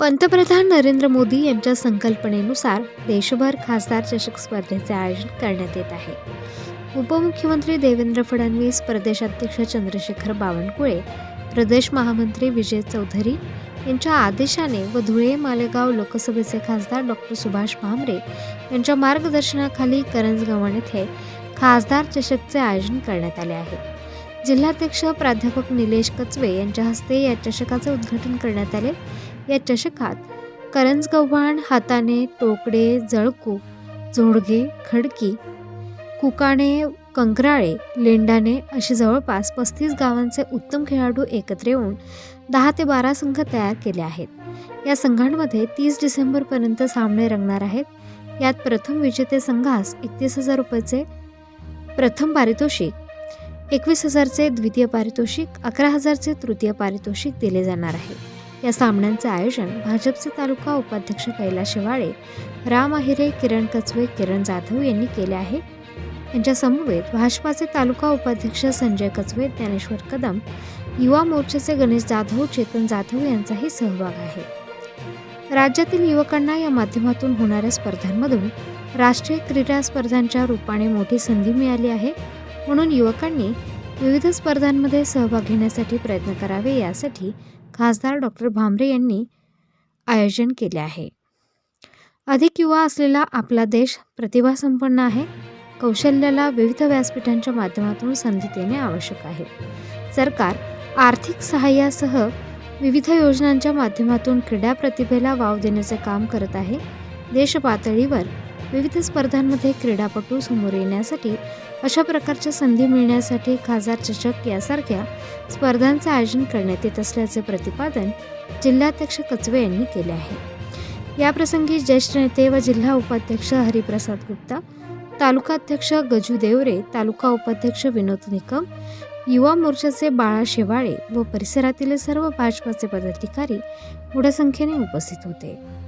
पंतप्रधान नरेंद्र मोदी यांच्या संकल्पनेनुसार देशभर खासदार चषक स्पर्धेचे आयोजन करण्यात येत आहे. उपमुख्यमंत्री देवेंद्र फडणवीस प्रदेशाध्यक्ष चंद्रशेखर बावनकुळे प्रदेश महामंत्री विजय चौधरी यांच्या आदेशाने व धुळे मालेगाव लोकसभेचे खासदार डॉक्टर सुभाष भामरे यांच्या मार्गदर्शनाखाली करंजगावन येथे खासदार चषकचे आयोजन करण्यात आले आहे. जिल्हाध्यक्ष प्राध्यापक निलेश कचवे यांच्या हस्ते या चषकाचे उद्घाटन करण्यात आले. या चषकात करंजगव्हाण हाताने टोकडे जळकू झोडगे खडकी कुकाणे कंकराळे लेंडाने अशी जवळपास पस्तीस गावांचे उत्तम खेळाडू एकत्र येऊन दहा ते बारा संघ तयार केले आहेत. या संघांमध्ये तीस डिसेंबरपर्यंत सामने रंगणार आहेत. यात प्रथम विजेते संघास एकतीस हजार रुपयाचे प्रथम पारितोषिक एकवीस हजारचे द्वितीय पारितोषिक अकरा हजारचे तृतीय पारितोषिक दिले जाणार आहे. या सामन्यांचे आयोजन भाजपचे तालुका उपाध्यक्ष कैलास शिवाळे राम अहिरे किरण कचवे किरण जाधव यांनी केले आहे. यांच्या समवेत भाजपाचे तालुका उपाध्यक्ष संजय कचवे ज्ञानेश्वर कदम युवा मोर्चाचे गणेश जाधव चेतन जाधव यांचाही सहभाग आहे. राज्यातील युवकांना या माध्यमातून होणाऱ्या स्पर्धांमधून राष्ट्रीय क्रीडा स्पर्धांच्या रूपाने मोठी संधी मिळाली आहे. म्हणून युवकांनी विविध स्पर्धांमध्ये सहभाग घेण्यासाठी प्रयत्न करावे यासाठी खासदार डॉक्टर भामरे यांनी आयोजन केले आहे. अधिक युवा असलेला आपला देश प्रतिभासंपन्न आहे. कौशल्याला विविध व्यासपीठांच्या माध्यमातून संधी देणे आवश्यक आहे. सरकार आर्थिक सहाय्यासह विविध योजनांच्या माध्यमातून क्रीडा प्रतिभेला वाव देण्याचे काम करत आहे. देशपातळीवर विविध स्पर्धांमध्ये क्रीडापटू समोर येण्यासाठी अशा प्रकारच्या संधी मिळण्यासाठी खासदार चषक यासारख्या स्पर्धांचं आयोजन करण्यात येत असल्याचे प्रतिपादन जिल्हाध्यक्ष कचवे यांनी केले आहे. याप्रसंगी ज्येष्ठ नेते व जिल्हा उपाध्यक्ष हरिप्रसाद गुप्ता तालुकाध्यक्ष गजू देवरे तालुका उपाध्यक्ष विनोद निकम युवा मोर्चाचे बाळा शेवाळे व परिसरातील सर्व भाजपाचे पदाधिकारी मोठ्या संख्येने उपस्थित होते.